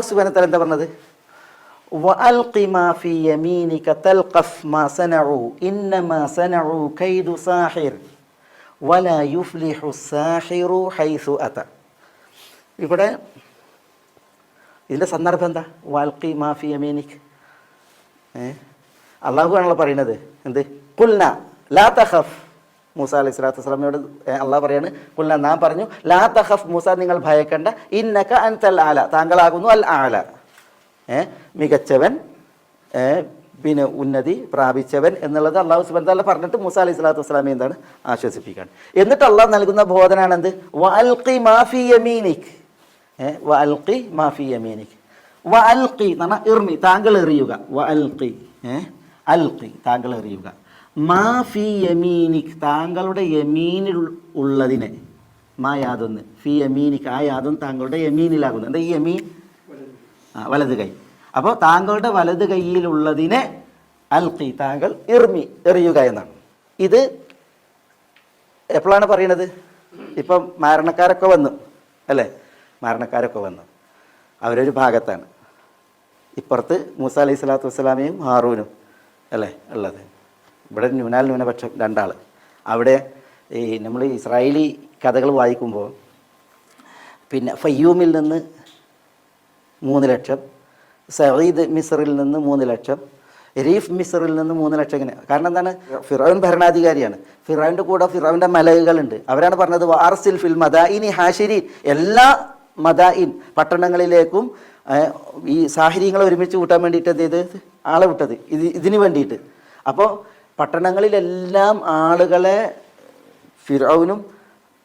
സുബാനത്തല എന്താ പറഞ്ഞത്? ഇവിടെ ഇതിന്റെ സന്ദർഭം എന്താ? വാൽക്കി മാഫി യമീനിക്. അള്ളാഹു ആണല്ലോ പറയുന്നത്. എന്ത്? കുൽന ലാ തഹഫ് മൂസ അലൈഹി സ്വലാത്തു വസ്സലാമിനോട് അള്ളാഹ് പറയാണ് കുല്ല നാം പറഞ്ഞു ലാ തഹഫ് മൂസ നിങ്ങൾ ഭയക്കേണ്ട. ഇന്നക അൻതൽ ആല. താങ്കളാകുന്നു അൽ ആല. മികച്ചവൻ പിന്നെ ഉന്നതി പ്രാപിച്ചവൻ എന്നുള്ളത് അള്ളാഹു സുബൻ തല പറഞ്ഞിട്ട് മൂസ അലൈഹി സ്വലാത്തു വസ്സലാമെ എന്താണ് ആശ്വസിപ്പിക്കുകയാണ്. എന്നിട്ട് അള്ളാഹ് നൽകുന്ന ബോധനാണ് എന്ത് വൽക്കി മാഫി യമീനിക്. വൽക്കി മാഫി യമീനിക്. വ അൽക്കി എന്ന് പറഞ്ഞാൽ ഇർമി താങ്കൾ എറിയുക. വ അൽക്കി ഏ അൽക്കി താങ്കൾ എറിയുക. മാഫി യമീനിക് താങ്കളുടെ യമീനിൽ ഉള്ളതിനെ. മാ യാതൊന്ന്. ഫി യമീനിക് ആ യാതൊന്ന് താങ്കളുടെ യമീനിലാകുന്നു. എന്താ ഈ യമീൻ? ആ വലത് കൈ. അപ്പോൾ താങ്കളുടെ വലത് കൈയിലുള്ളതിനെ അൽക്കി താങ്കൾ ഇർമി എറിയുക എന്നാണ്. ഇത് എപ്പോഴാണ് പറയണത്? ഇപ്പം മരണക്കാരൊക്കെ വന്നു അല്ലേ? മരണക്കാരൊക്കെ വന്നു. അവരൊരു ഭാഗത്താണ്. ഇപ്പുറത്ത് മൂസ അലൈഹി സ്വലാത്തു വസ്സലാമയും ഹാറൂനും അല്ലേ? ഉള്ളത്. ഇവിടെ ന്യൂനാൽ ന്യൂനപക്ഷം രണ്ടാൾ അവിടെ ഈ നമ്മൾ ഇസ്രായേലി കഥകൾ വായിക്കുമ്പോൾ പിന്നെ ഫയ്യൂമിൽ നിന്ന് മൂന്ന് ലക്ഷം സഹീദ് മിസറിൽ നിന്ന് മൂന്ന് ലക്ഷം റീഫ് മിസറിൽ നിന്ന് മൂന്ന് ലക്ഷം ഇങ്ങനെ. കാരണം എന്താണ്? ഫിറോൻ ഭരണാധികാരിയാണ്. ഫിറോന്റെ കൂടെ ഫിറോന്റെ മലകളുണ്ട്. അവരാണ് പറഞ്ഞത് വാർസിൽ ഫിൽ മദായിനി ഹാഷിരി എല്ലാ മദായിൻ പട്ടണങ്ങളിലേക്കും ഈ സാഹചര്യങ്ങളെ ഒരുമിച്ച് കൂട്ടാൻ വേണ്ടിയിട്ട് എന്ത് ചെയ്ത് ആളെ വിട്ടത്. ഇത് ഇതിന് വേണ്ടിയിട്ട്. അപ്പോൾ പട്ടണങ്ങളിലെല്ലാം ആളുകളെ ഫിറോവിനും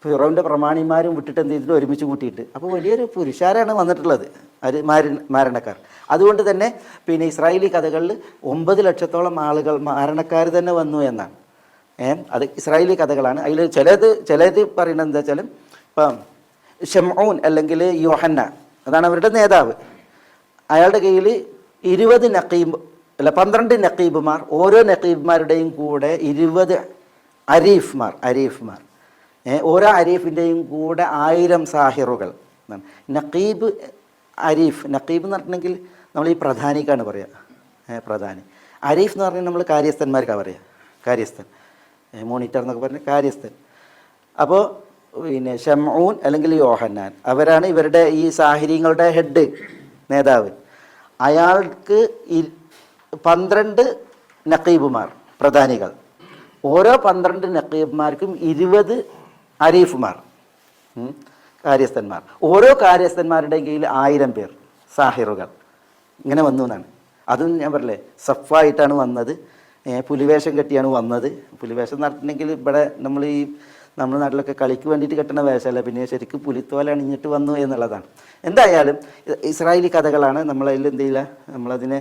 ഫിറോവിന്റെ പ്രമാണിമാരും വിട്ടിട്ട് എന്ത് ചെയ്തിട്ട് ഒരുമിച്ച് കൂട്ടിയിട്ട്. അപ്പോൾ വലിയൊരു പുരുഷാരാണ് വന്നിട്ടുള്ളത് അത് മാര മാരണക്കാർ. അതുകൊണ്ട് തന്നെ പിന്നെ ഇസ്രായേലി കഥകളിൽ ഒമ്പത് ലക്ഷത്തോളം ആളുകൾ മാരണക്കാർ തന്നെ വന്നു എന്നാണ്. ഏ അത് ഇസ്രായേലി കഥകളാണ്. അതിൽ ചിലത് ചിലത് പറയുന്നത് എന്താ വെച്ചാൽ ഇപ്പം ഷെമോൻ അല്ലെങ്കിൽ യോഹന്ന അതാണ് അവരുടെ നേതാവ്. അയാളുടെ കയ്യിൽ ഇരുപത് നക്കീബ് അല്ല പന്ത്രണ്ട് നക്കീബുമാർ ഓരോ നക്കീബുമാരുടെയും കൂടെ ഇരുപത് അരീഫ്മാർ അരീഫ്മാർ. ഓരോ അരീഫിന്റെയും കൂടെ ആയിരം സാഹിറുകൾ. നക്കീബ് അരീഫ്. നക്കീബ് എന്ന് പറഞ്ഞിട്ടുണ്ടെങ്കിൽ നമ്മൾ ഈ പ്രധാനിക്കാണ് പറയുക പ്രധാനി. അരീഫ് എന്ന് പറഞ്ഞാൽ നമ്മൾ കാര്യസ്ഥന്മാർക്കാണ് പറയുക കാര്യസ്ഥൻ. മോണിറ്റർ എന്നൊക്കെ പറഞ്ഞ കാര്യസ്ഥൻ. അപ്പോൾ പിന്നെ ഷമൂൻ അല്ലെങ്കിൽ യോഹന്നാൻ. അവരാണ് ഇവരുടെ ഈ സാഹചര്യങ്ങളുടെ ഹെഡ് നേതാവ്. അയാൾക്ക് പന്ത്രണ്ട് നക്കീബുമാർ പ്രധാനികൾ. ഓരോ പന്ത്രണ്ട് നക്കീബുമാർക്കും ഇരുപത് അരീഫുമാർ കാര്യസ്ഥന്മാർ. ഓരോ കാര്യസ്ഥന്മാരുടെ കയ്യിൽ ആയിരം പേർ സാഹിറുകൾ. ഇങ്ങനെ വന്നു എന്നാണ്. അതും ഞാൻ പറയലേ സഫായിട്ടാണ് വന്നത്. പുലിവേഷം കെട്ടിയാണ് വന്നത്. പുലിവേഷം നടത്തണമെങ്കിൽ ഇവിടെ നമ്മൾ ഈ നമ്മുടെ നാട്ടിലൊക്കെ കളിക്ക് വേണ്ടിയിട്ട് കെട്ടണ വേഷമല്ല. പിന്നെ ശരിക്കും പുലിത്തോല അണിഞ്ഞിട്ട് വന്നു എന്നുള്ളതാണ്. എന്തായാലും ഇസ്രായേലി കഥകളാണ് നമ്മളതിൽ എന്ത് ചെയ്യില്ല നമ്മളതിനെ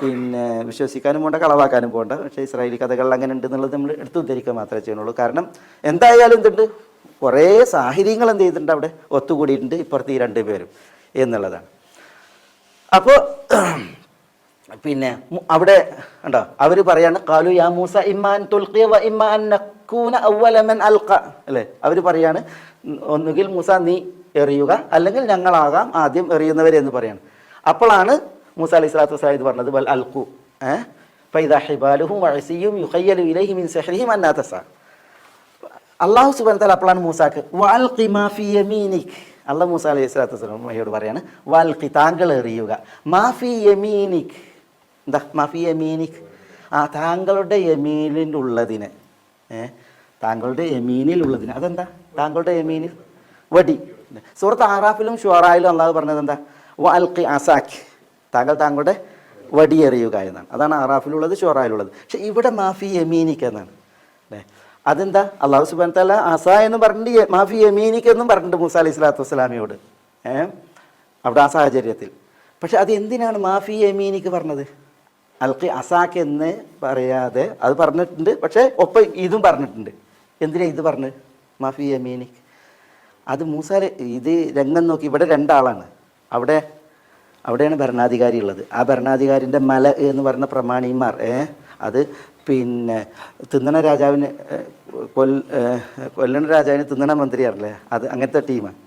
പിന്നെ വിശ്വസിക്കാനും പോണ്ട കളവാക്കാനും പോണ്ട. പക്ഷേ ഇസ്രായേലി കഥകളിൽ അങ്ങനെ ഉണ്ട് എന്നുള്ളത് നമ്മൾ എടുത്തു ഉദ്ധരിക്കുക മാത്രമേ ചെയ്യുന്നുള്ളൂ. കാരണം എന്തായാലും എന്തുണ്ട്? കുറേ സാഹചര്യങ്ങൾ എന്ത് ചെയ്തിട്ടുണ്ട് അവിടെ? ഒത്തുകൂടിയിട്ടുണ്ട് ഇപ്പുറത്ത് ഈ രണ്ട് പേരും എന്നുള്ളതാണ്. അപ്പോൾ പിന്നെ അവിടെ ഉണ്ടോ? അവർ പറയാണ് കാലു യാ മൂസ ഇമ്മാൻ തുൽക്കിയ വ ഇമ്മാൻ നക്കൂന അവലമൻ അൽക്ക അല്ലേ? അവർ പറയാണ് ഒന്നുകിൽ മൂസ നീ എറിയുക അല്ലെങ്കിൽ ഞങ്ങളാകാം ആദ്യം എറിയുന്നവരെന്ന് പറയാണ്. അപ്പോഴാണ് മൂസ അലൈഹി സ്വലാത്തു വസ്സലാം ഇത് പറഞ്ഞത് വൽ അൽക്കു ഏഹ് ഫൈദ വഴസിയും യുഹയ്യലു ഇലൈഹി മിൻ സഹ്രിഹിം അന്നാത്തസ അള്ളാഹു സുബാൻ തല അപ്പോഴാണ് മൂസാക്ക് വാൽഖി മാഫി യമീനിക് അള്ളാഹ് മൂസ അലൈഹി സ്വലാത്തു വസ്സലാമയോട് പറയാണ് വാൽഖി താങ്കൾ എറിയുക. മാഫി യമീനിക് എന്താ? മാഫി യമീനിക് ആ താങ്കളുടെ യമീനിൽ ഉള്ളതിന് ഏ? താങ്കളുടെ യമീനിലുള്ളതിന് അതെന്താ? താങ്കളുടെ യമീനിൽ വടി. സുഹൃത്ത് ആറാഫിലും ഷുറായിലും അള്ളാഹു പറഞ്ഞത് എന്താ? വാൽഖി അസാഖ് താങ്കൾ താങ്കളുടെ വടിയെറിയുക എന്നാണ്. അതാണ് ആറാഫിലുള്ളത് ഷൊറായിലുള്ളത്. പക്ഷെ ഇവിടെ മാഫി യമീനിക്ക് എന്നാണ്. അല്ലേ? അതെന്താ? അള്ളാഹു സുബാൻ തല അസ എന്ന് പറഞ്ഞിട്ട് മാഫി യമീനിക്ക് എന്നും പറഞ്ഞിട്ടുണ്ട് മൂസ അലൈഹി സ്വലാത്തു വസ്സലാമിയോട്. ഏ? അവിടെ ആ സാഹചര്യത്തിൽ. പക്ഷെ അത് എന്തിനാണ് മാഫി യമീനിക്ക് പറഞ്ഞത്? അൽക്കി അസാക്ക് എന്ന് പറയാതെ അത് പറഞ്ഞിട്ടുണ്ട്. പക്ഷേ ഒപ്പം ഇതും പറഞ്ഞിട്ടുണ്ട്. എന്തിനാ ഇത് പറഞ്ഞ് മാഫി യമീനിക്ക്? അത് മൂസ ഇത് രംഗം നോക്കി ഇവിടെ രണ്ടാളാണ്. അവിടെ അവിടെയാണ് ഭരണാധികാരി ഉള്ളത്. ആ ഭരണാധികാരിന്റെ മല എന്ന് പറഞ്ഞ പ്രമാണിമാർ അത് പിന്നെ തിന്നണ രാജാവിന് കൊൽ കൊല്ലണ രാജാവിന് തിന്നണ മന്ത്രിയാണല്ലേ? അത് അങ്ങനത്തെ ടീമാണ്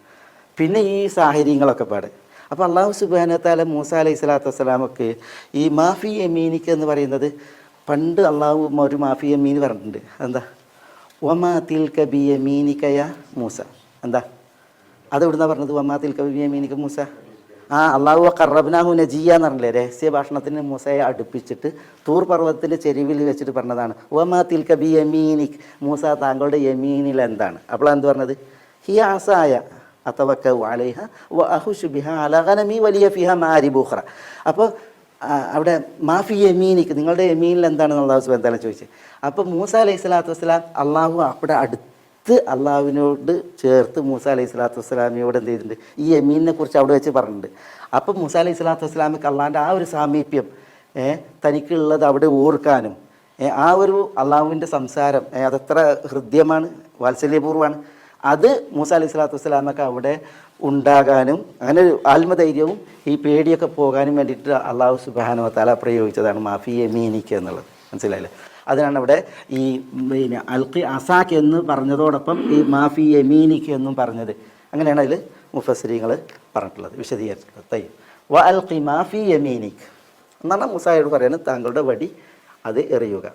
പിന്നെ ഈ സാഹചര്യങ്ങളൊക്കെ പാട്. അപ്പോൾ അള്ളാഹു സുബാനത്താല മൂസ അലൈഹി സ്വലാത്തു വസ്സലാമൊക്കെ ഈ മാഫി യമീനിക്ക് എന്ന് പറയുന്നത് പണ്ട് അള്ളാഹു ഒരു മാഫി യമീൻ പറഞ്ഞിട്ടുണ്ട്. എന്താ ഒമാ തിൽ കബി യമീനിക്കയ മൂസ. എന്താ? അതെവിടുന്നാണ് പറഞ്ഞത്? ഒമാ തിൽ കബി യമീനിക്ക മൂസ? ആ അള്ളാഹു കറബനാഹു നജിയ എന്ന് പറഞ്ഞില്ലേ രഹസ്യ ഭാഷണത്തിന് മൂസയെ അടുപ്പിച്ചിട്ട് തൂർ പർവതത്തിന്റെ ചെരുവിൽ വെച്ചിട്ട് പറഞ്ഞതാണ്. ഒമാ തിൽക്ക ബി യമീനിക്. മൂസ താങ്കളുടെ യമീനിൽ എന്താണ്? അപ്പോൾ എന്ത് പറഞ്ഞത്? ഹി ആസായ അത്തവക്ക വാലേഹ അഹുഷു ബിഹ അലഹനമി വലിയ ഫിഹ മാരി ബുഹ്റ അപ്പോൾ അവിടെ മാഫി യമീനിക്ക് നിങ്ങളുടെ യമീനിൽ എന്താണെന്ന് അള്ളാഹു സുബാൻ ചോദിച്ചത്? അപ്പോൾ മൂസ അലൈഹി സ്വലാത്തു വസ്സലാം അള്ളാഹു അവിടെ അടുത്ത് അള്ളാഹുവിനോട് ചേർത്ത് മൂസ അലൈഹി സ്വലാത്തു വസ്സലാമിയോട് എന്ത് ചെയ്തിട്ടുണ്ട്? ഈ യമീനിനെ കുറിച്ച് അവിടെ വെച്ച് പറഞ്ഞിട്ടുണ്ട്. അപ്പം മൂസ അലൈഹി സ്വലാത്തു വസ്സലാമിക്ക് അള്ളാഹിന്റെ ആ ഒരു സാമീപ്യം തനിക്കുള്ളത് അവിടെ ഓർക്കാനും ആ ഒരു അള്ളാഹുവിന്റെ സംസാരം അതത്ര ഹൃദ്യമാണ് വാത്സല്യപൂർവമാണ്. അത് മൂസ അലൈഹി സ്വലാത്തു വസ്സലാമൊക്കെ അവിടെ ഉണ്ടാകാനും അങ്ങനെ ഒരു ആത്മധൈര്യവും ഈ പേടിയൊക്കെ പോകാനും വേണ്ടിയിട്ട് അള്ളാഹു സുബാനോ തല പ്രയോഗിച്ചതാണ് മാഫി യമീനിക്ക് എന്നുള്ളത്. മനസ്സിലായില്ലേ? അതിനാണ് അവിടെ ഈ പിന്നെ അൽക്കി അസാഖ് എന്ന് പറഞ്ഞതോടൊപ്പം ഈ മാഫി യമീനിക്ക് എന്നും പറഞ്ഞത്. അങ്ങനെയാണ് അതിൽ മുഫസരിങ്ങൾ പറഞ്ഞിട്ടുള്ളത് വിശദീകരിച്ചിട്ടുള്ളത്. തയ്യം. വ അൽക്കി മാഫി യമീനിക്ക്. എന്നാണ് മുസായോട് പറയുന്നത് താങ്കളുടെ വടി അത് എറിയുക.